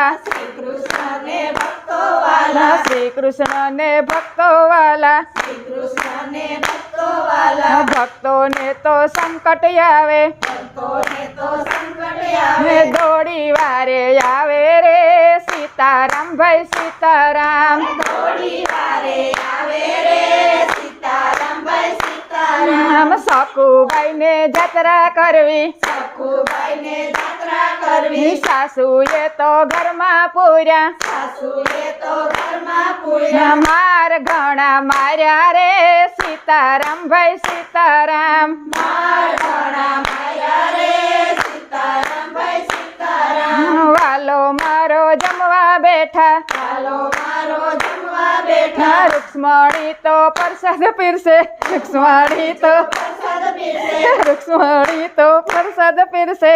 વાલા શ્રી કૃષ્ણને ભક્તો વાલા શ્રી કૃષ્ણને ભક્તો વાલા શ્રી ભક્તો વાલા ભક્તોને તો સંકટ આવે ભક્તોને તો સંકટ આવે દોડી વારે આવે રે સીતારામ ભાઈ સીતારામ. થોડી વારે આવે રે સીતારામ ભાઈ સીતારામ. આમ સકુબાઈને જાત્રા કરવી. સખુબાઈને જાત્રા કરવી સાસુએ તો ઘરમાં પૂર્યા. સાસુએ તો ઘરમાં પૂર્યા. માર ઘણા માર્યા રે. સીતારામ ભાઈ સીતારામ. માર ઘણા માર્યા રે. સીતારામ ભાઈ સીતારામ. વાલો મારો જમવા બેઠા. વાલો મારો જમવા બેઠા. રૂક્ષ્મણી તો પરસાદ પીરસે. રૂક્ષ્મણી તો પ્રસાદ પીરસે રૂક્ષ્મણી તો પ્રસાદ પીરસે.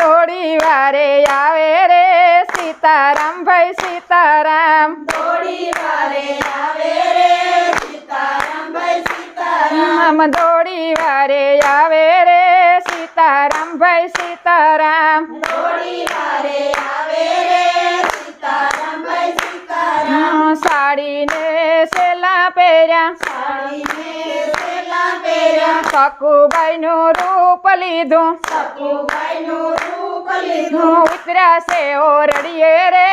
દોડી વારે આવે રે સીતારામ ભાઈ સીતારામ. થોડી વારે આવે રે સીતારામ ભાઈ સીતારામ. દોડી વારે આવે રે સીતારામ ભાઈ સીતારામ. થોડી વારે આવે રે સીતારામ ભાઈ સીતારામ. સાડીને સેલા પહેર્યા. પહેર્યા સકુબાઈનું રૂપ લીધું. સખુબાઈનું રૂપ લીધું. ઉતર્યા છે ઓરડીએ રે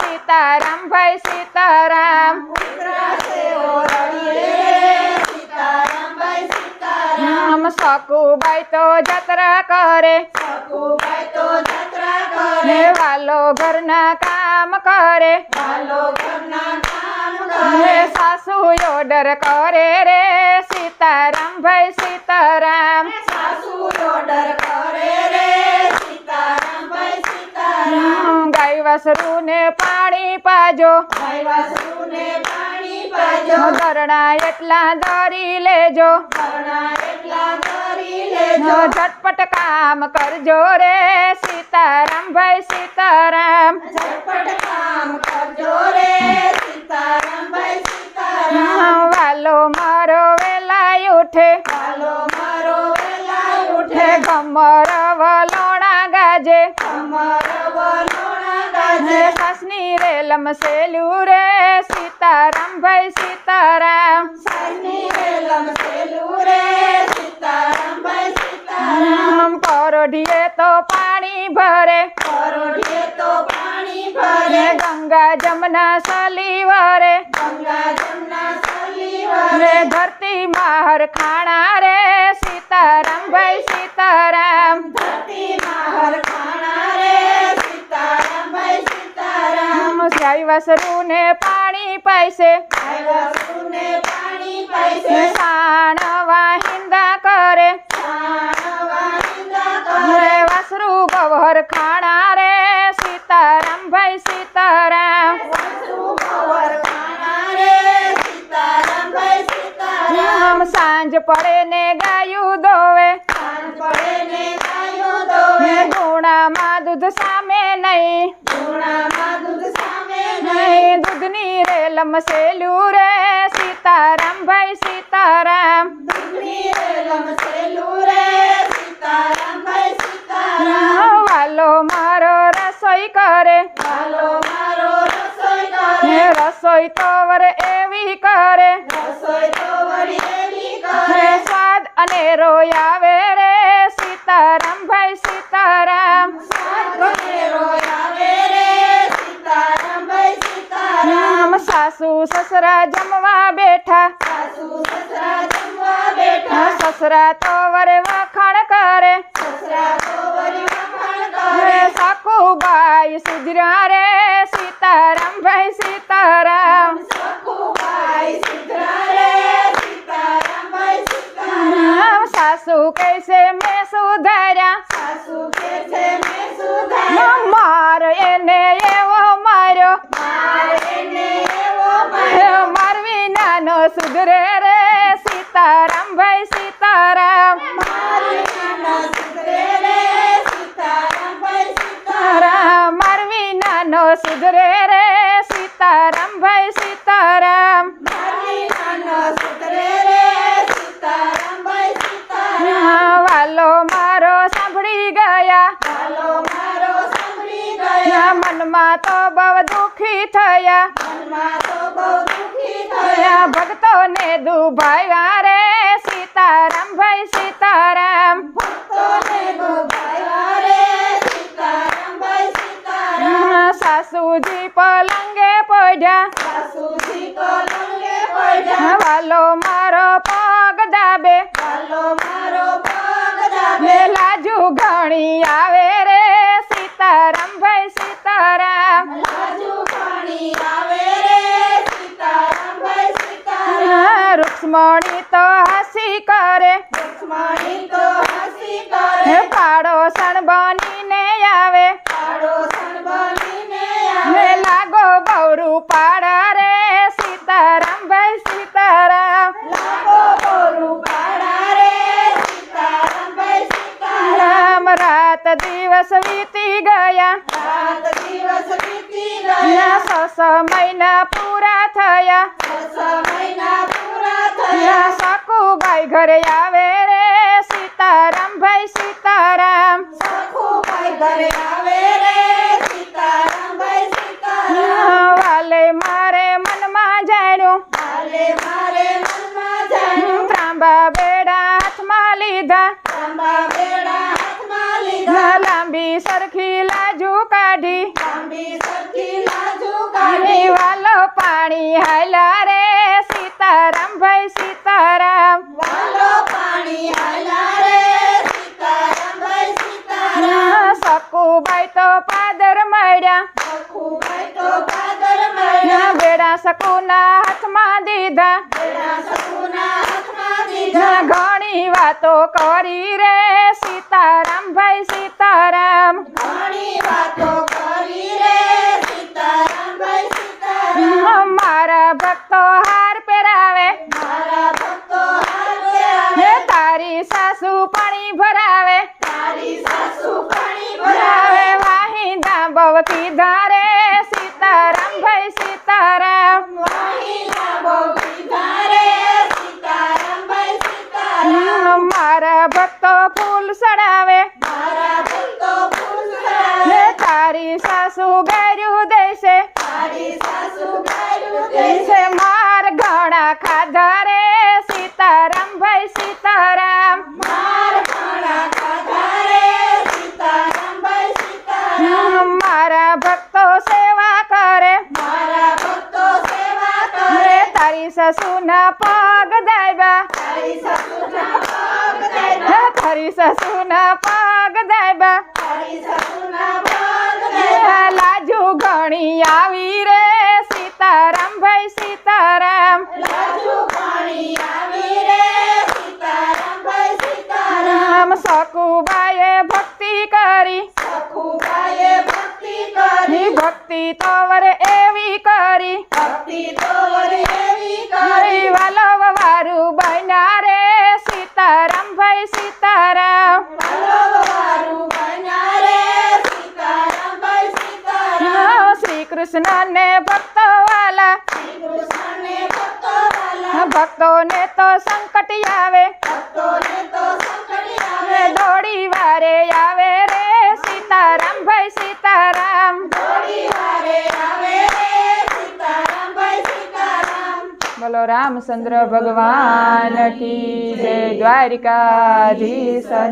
સીતારામ. ભાઈ સીતારામ ઉતરાશે ઓરડીએ રે સીતારામ ભાઈ સીતારામ. આમ સકુબાઈ તો જત્રા કરે. સખુબાઈ તો જાત્રા કરે. વાલો ઘરના કામ કરે. વાલો ઘરના કામ કરે. સાસુ ઓર્ડર કરે રે સીતારામ ભાઈ સીતારામ. સાસુ ઓર્ડર કરે રે સીતારામ ભાઈ સીતારામ. ગાય વાસરું ને પાણી પાજો. ધરણા પાણી પાજો. એટલા દરી લેજો. એટલા કરી લેજો. ઝટપટ કામ કરજો રે સીતારામ ભાઈ સીતારામ. ઝટપટ કામ કરજો રે સીતારામ ભાઈ સીતારામ વાલો મારો વેલા ઉઠે ચાલો મારો વેલા હે ઉઠે ગમર વલોણા ગાજે કમર વલોણા હે ગાજે સાસની રે લમસેલું રે સીતારામ ભાઈ સીતારામ. સસની રે સેલું રે સીતારામ ભાઈ સીતારામ. આમ તો પાણી ભરે પરોઢીએ તો પાણી ભરે. ગંગા જમના સલીવરે ગંગા જમના સલી રે વરે ધરતી માહર ખાણા રે સીતારામ ભાઈ સીતારામ ધરતી માહર ખાણા રે સીતારામ ભાઈ વાસરું ને પાણી પાઈશે આવ્યા સાણવા કરે. વાસરું ગવહર ખાણા રે. સીતારામ ભાઈ સીતારામ. સાંજ પડે ને ગાયું દોવે. ગુણામાં દૂધ સામે રે લમસેલું રે સીતારામ ભાઈ સીતારામ વાલો મારો રસોઈ કરે રસોઈ તો વર એવી કરે સ્વાદ અને રોય આવે રે સીતારામ ભાઈ સીતારામ સાત ગણેરો આવે રે સીતારામ ભાઈ સીતારામ આમ સાસુ સસરા જમવા બેઠા. સાસુ સસરા જમવા બેઠા. સસરા તો વરે વખાણ કરે સસરા તો વળી વખાણ હે કરે સાકુ બાઈ સુધરા રે સીતારામ ભાઈ સીતારામ સખુબાઈ સુધરા રે સીતારામ ભાઈ સીતારામ આમ સાસુ કૈસે મેં સુધાર્યા સાસુ કે છે મેં સુધાર્યા માર એને એવો માર્યો મારે ને એવો હે માર્યો મારવી નાનો સુધરે રે સીતારામ ભાઈ સીતારામ મારવી નાના સુધરે રે સીતારામ ભાઈ સીતારામ વાલો મારો સાંભળી ગયા મનમાં તો બહુ દુખી થયા મનમાં તો બહુ દુઃખી થયા થયા ભક્તોને દુભાવ્યા રે સીતારામ ભાઈ સીતારામ ભક્તોને દુભાવ્યા રે સીતારામ ભાઈ સીતારામ સાસુજી પલંગે પડ્યા સાસુજી કલંગે પડ્યા વાલો મારો પગ દાબે ચાલો મારો પગ દાબે બે લાજુ ઘણી આવે રે સીતારામ ભાઈ સીતારામ લાજુ પાણી આવે રે સીતારામ ભાઈ સીતારામ રૂક્ષ્મણી તો હસી કરે લક્ષ્મણી તો હસી હે કરે પાડોસણ બનીને આવે પાડોશણ બનીને હે આવે લાગો બવરું પાડા રે સીતારામ ભાઈ સીતારામ લાગો બોરું પાડા રે સીતારામ ભાઈ સીતારામ રામ રાત દિવસ વીતી ગયા રાત દિવસ વીતી ના ગયા સો મહિના પૂરા થયા સકુબાઈ ઘરે આવે રે સીતારામ ભાઈ સીતારામ. ઘરે આવે રે સીતારામ ભાઈ સીતારામ. વાલે મારે મનમાં જાણ્યું. હાલે મારે મનમાં જાણ્યું. ત્રાંબા બેડા હાથમાં લીધા. તાંબા બેડા હાથમાં લીધા. લાંબી સરખી લાજુ કાઢી. લાંબી સરખી લાજુ કાઢી. વાલો પાણી હાલા રે સીતારામ ભાઈ સીતારામ. વાલો પાણી હાલા રે સીતારામ ભાઈ સીતારામ. સકુબાઈ તો પાદર મળ્યા. સખુભાઈ તો પાદર મળ્યા. ના બેડા સકુના હાથમાં દીધા. બેડા સખુના હાથમાં દીધા. ઘણી વાતો કરી રે સીતારામ ભાઈ સીતારામ ઘણી વાતો કરી રે સીતારામ ભાઈ સીતારામ મારા ભક્તો હાર પહેરાવે મારા ભક્તો હારે આવે હે તારી સાસુ પાણી ભરાવે તારી સાસુ પાણી ભરાવે ભરાવે વાહિંદા ધારે, સીતારામ ભાઈ સીતારામ. મારા ભક્તો ફૂલ હે, તારી સાસુ ગાર્યું દેશે. તારી સાસુ ગાર્યું દેશે દેશે માર ઘણા ખાધા રે સીતારામ ભાઈ સીતારામ માર ઘણા ખાધા રે સીતારામ ભાઈ સીતારામ મારા ભક્તો સેવા કરે મારા ભક્તો સેવા રે કરે તારી સસુના પગ દાયબા તારી સાસુના પગ દેવા તારી સસુના પગ દાયબા તારી સાસુના પગ લાજુ ઘણી આવી રે સીતારામ ભાઈ સીતારામ લાજુ પાણી આવી રે સીતારામ ભાઈ સીતારામ રામ સકુબાએ ભક્તિ કરી સખુબાઈએ ભક્તિ કરી ની ભક્તિ તો વરે એવી કરી ભક્તિ તો વરે એવી કરી હરી વાલો વારું બન્યા સીતારામ ભાઈ સીતારામ. શ્રી કૃષ્ણ ને ભક્તો વાલા ભક્તો ને તો સંકટ આવે ભક્તોને તો સંકટ હે આવે દોડી વારે આવે રે સીતારામ ભાઈ સીતારામ થોડી વારે આવે રે સીતારામ ભાઈ સીતારામ બોલો રામચંદ્ર ભગવાન કી જય દ્વારિકાધીશ